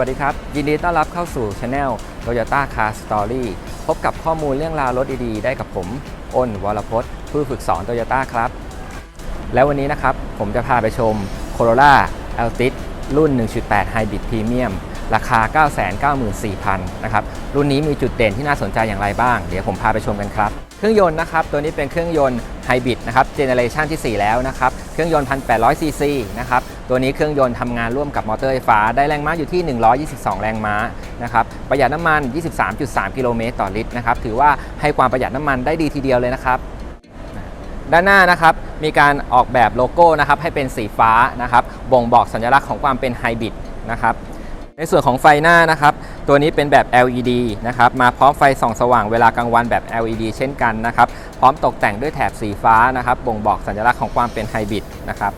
สวัสดีครับ ยินดีต้อนรับเข้าสู่ช anel Toyota Car Story พบกับข้อมูลเรื่องราวรถดีๆ ได้กับผมอ้นวรพจน์ ผู้ฝึกสอน Toyota ครับ แล้ววันนี้นะครับ ผมจะพาไปชม Corolla Altis รุ่น 1.8 Hybrid Premium ราคา 994,000 นะครับ รุ่นนี้มีจุดเด่นที่น่าสนใจอย่างไรบ้าง เดี๋ยวผมพาไปชมกันครับ เครื่องยนต์นะครับ ตัวนี้เป็นเครื่องยนต์ ไฮบริดนะครับเจเนเรชันที่ 4 แล้วนะครับ เครื่องยนต์ 1,800 ซีซีนะครับ ตัวนี้เครื่องยนต์ทำงานร่วมกับมอเตอร์ไฟฟ้า ได้แรงม้าอยู่ที่ 122 แรงม้านะครับ ประหยัดน้ำมัน 23.3 กิโลเมตรต่อลิตรนะครับ ถือว่าให้ความประหยัดน้ำมันได้ดีทีเดียวเลยนะครับด้านหน้านะครับมีการออกแบบโลโก้นะครับให้เป็นสีฟ้านะครับบ่งบอกสัญลักษณ์ของความเป็นไฮบริดนะครับ ในส่วนของไฟหน้านะครับ ตัวนี้เป็นแบบ LED นะครับ มาพร้อมไฟส่องสว่างเวลากลางวันแบบ LED เช่นกันนะครับ พร้อมตกแต่งด้วยแถบสีฟ้านะครับ บ่งบอกสัญลักษณ์ของความเป็นไฮบริดนะครับ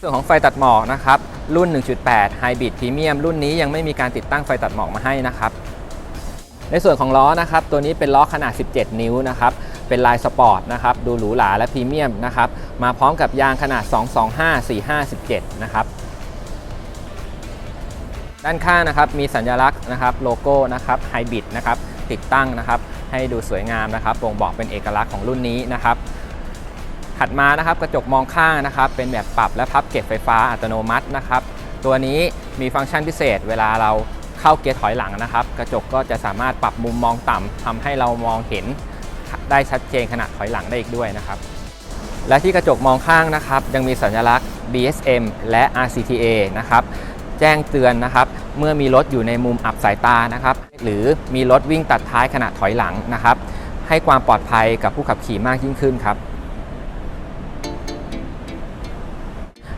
ส่วนของไฟตัดหมอกนะครับ รุ่น 1.8ไฮบริดพรีเมียมรุ่นนี้ยังไม่มีการติดตั้งไฟตัดหมอกมาให้นะครับ ในส่วนของล้อนะครับ ตัวนี้เป็นล้อขนาด 17 นิ้วนะครับ เป็นลายสปอร์ตนะครับ ดูหรูหราและพรีเมียมนะครับ มาพร้อมกับยางขนาด 225 45 17 นะครับ ด้านข้างนะครับมีสัญลักษณ์นะครับโลโก้นะครับไฮบริดนะครับติดตั้งนะครับให้ดูสวยงามนะครับบ่งบอกเป็นเอกลักษณ์ของรุ่นนี้นะครับถัดมานะครับกระจกมองข้างนะครับเป็นแบบปรับและพับเก็บไฟฟ้าอัตโนมัตินะครับตัวนี้มีฟังก์ชันพิเศษ เวลาเราเข้าเกียร์ถอยหลังนะครับ กระจกก็จะสามารถปรับมุมมองต่ำทำให้เรามองเห็นได้ชัดเจนขณะถอยหลังได้อีกด้วยนะครับ และที่กระจกมองข้างนะครับ ยังมีสัญลักษณ์ BSM และ RCTA นะครับ แจ้งเตือนนะครับ เมื่อมีรถอยู่ในมุมอับสายตานะครับ หรือมีรถวิ่งตัดท้ายขณะถอยหลังนะครับ ให้ความปลอดภัยกับผู้ขับขี่มากยิ่งขึ้นครับ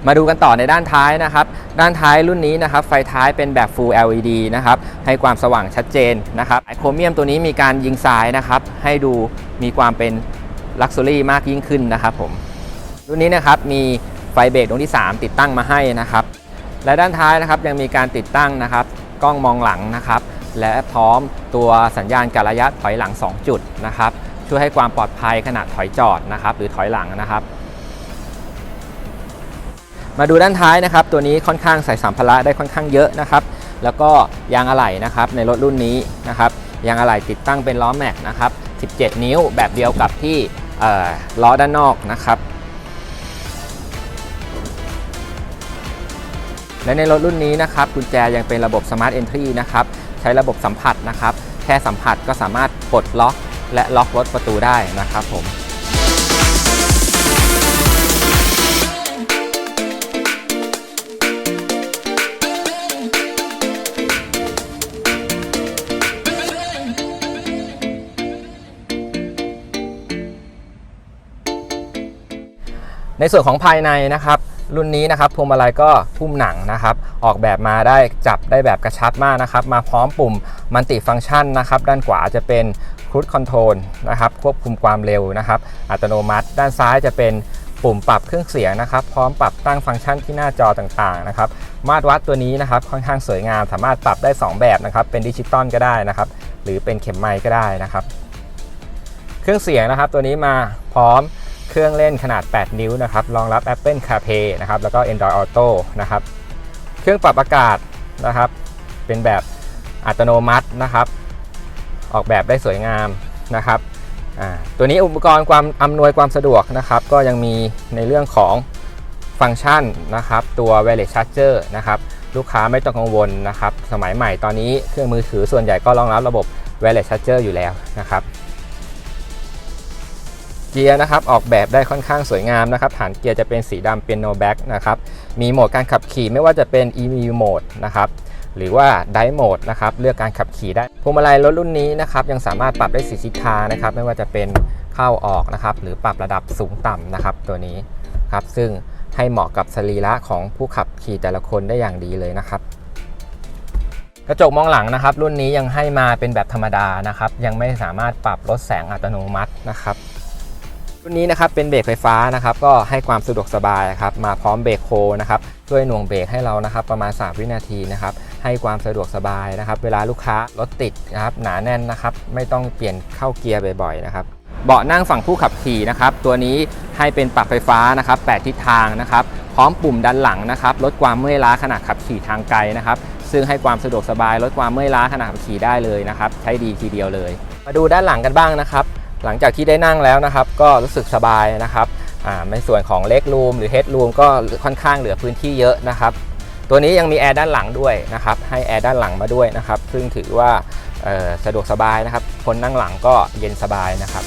มาดูกันต่อในด้านท้ายนะครับ ด้านท้ายรุ่นนี้นะครับ ไฟท้ายเป็นแบบ Full LED นะครับ ให้ความสว่างชัดเจนนะครับไอโครเมียมตัวนี้มีการยิงทรายนะครับ ให้ดูมีความเป็นลักซ์รี่มากยิ่งขึ้นนะครับผม รุ่นนี้นะครับมีไฟเบรกดวงที่ 3 ติดตั้งมาให้นะครับ และด้านท้ายนะครับยังมีการติดตั้งนะครับ กล้องมองหลังนะครับ และพร้อมตัวสัญญาณการระยะถอยหลัง 2 จุดนะครับ ช่วยให้ความปลอดภัยขณะถอยจอดนะครับ หรือถอยหลังนะครับ มาดูด้านท้ายนะครับ ตัวนี้ค่อนข้างใส่สัมภาระได้ค่อนข้างเยอะนะครับ แล้วก็ยางอะไหล่นะครับ ในรถรุ่นนี้นะครับยางอะไหล่ติดตั้งเป็นล้อแม็กนะครับ 17 นิ้วแบบเดียวกับที่เอ่อล้อด้านนอกนะครับ และในรถรุ่นนี้นะครับกุญแจยังเป็นระบบ Smart Entry นะครับใช้ระบบสัมผัสนะครับแค่สัมผัสก็สามารถปลดล็อก และล็อกรถประตูได้นะครับผมในส่วนของภายในนะครับ รุ่นนี้นะครับพวงมาลัยก็พุ่มหนังนะครับ ออกแบบมาได้จับได้แบบกระชับมากนะครับ มาพร้อมปุ่มมัลติฟัง c t ชันนะครับ ด้านขวาจะเป็นครู e คอนโทรลนะครับ ควบคุมความเร็วนะครับ อัตโนมัติ ด้านซ้ายจะเป็นปุ่มปรับเครื่องเสียงนะครับ พร้อมปรับตั้งฟังก์ชันที่หน้าจอต่างๆนะครับ มาตรวัดตัวนี้นะครับค่อนข้างสวยงาม สามารถปรับได้ 2 แบบนะครับ เป็นดิจิตอลก็ได้นะครับ หรือเป็นเข็มไมค์ก็ได้นะครับ เครื่องเสียงนะครับ ตัวนี้มาพร้อม เครื่องเล่นขนาด 8 นิ้วนะครับรองรับ Apple CarPlay นะครับแล้วก็ Android Auto นะครับเครื่องปรับอากาศนะครับ เป็นแบบอัตโนมัตินะครับ ออกแบบได้สวยงามนะครับตัวนี้อุปกรณ์ความอำนวยความสะดวกนะครับ ก็ยังมีในเรื่องของฟังก์ชันนะครับ ตัว Wireless Charger นะครับ ลูกค้าไม่ต้องกังวลนะครับ สมัยใหม่ตอนนี้เครื่องมือถือส่วนใหญ่ก็รองรับระบบ Wireless Charger อยู่แล้วนะครับ เกียร์นะครับออกแบบได้ค่อนข้างสวยงามนะครับฐานเกียร์จะเป็นสีดำเป็น no back นะครับมีโหมดการขับขี่ไม่ว่าจะเป็น EMU mode นะครับหรือว่า Drive mode นะครับเลือกการขับขี่ได้พวงมาลัยรถรุ่นนี้นะครับยังสามารถปรับได้สีทิศทางนะครับไม่ว่าจะเป็นเข้าออกนะครับหรือปรับระดับสูงต่ำนะครับตัวนี้ครับซึ่งให้เหมาะกับสรีระของผู้ขับขี่แต่ละคนได้อย่างดีเลยนะครับ กระจกมองหลังนะครับ รุ่นนี้ยังให้มาเป็นแบบธรรมดานะครับ ยังไม่สามารถปรับลดแสงอัตโนมัตินะครับ รุ่นนี้นะครับเป็นเบรกไฟฟ้านะครับก็ให้ความสะดวกสบายครับมาพร้อมเบรกโคนะครับช่วยหน่วงเบรกให้เรานะครับประมาณ 3 วินาทีนะครับให้ความสะดวกสบายนะครับ เวลาลูกค้ารถติดนะครับหนาแน่นนะครับไม่ต้องเปลี่ยนเข้าเกียร์บ่อยๆนะครับเบาะนั่งฝั่งผู้ขับขี่นะครับตัวนี้ให้เป็นปรับไฟฟ้านะครับ8ทิศทางนะครับพร้อมปุ่มด้านหลังนะครับลดความเมื่อยล้าขณะขับขี่ทางไกลนะครับซึ่งให้ความสะดวกสบายลดความเมื่อยล้าขณะขับขี่ได้เลยนะครับใช้ดีทีเดียวเลย มาดูด้านหลังกันบ้างนะครับ หลังจากที่ได้นั่งแล้วนะครับ ก็รู้สึกสบายนะครับอ่าในส่วนของเล็กรูมหรือเฮดรูมก็ค่อนข้างเหลือพื้นที่เยอะนะครับ ตัวนี้ยังมีแอร์ด้านหลังด้วยนะครับ ให้แอร์ด้านหลังมาด้วยนะครับ ซึ่งถือว่าสะดวกสบายนะครับ คนนั่งหลังก็เย็นสบายนะครับ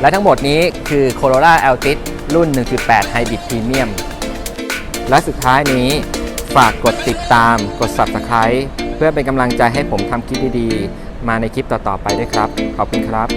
และทั้งหมดนี้คือ Corolla Altis รุ่น 1.8 Hybrid Premium และสุดท้ายนี้ฝากกดติดตาม กด Subscribe เพื่อเป็นกำลังใจให้ผมทำคลิปดีๆ มาในคลิปต่อๆไปด้วยครับ ขอบคุณครับ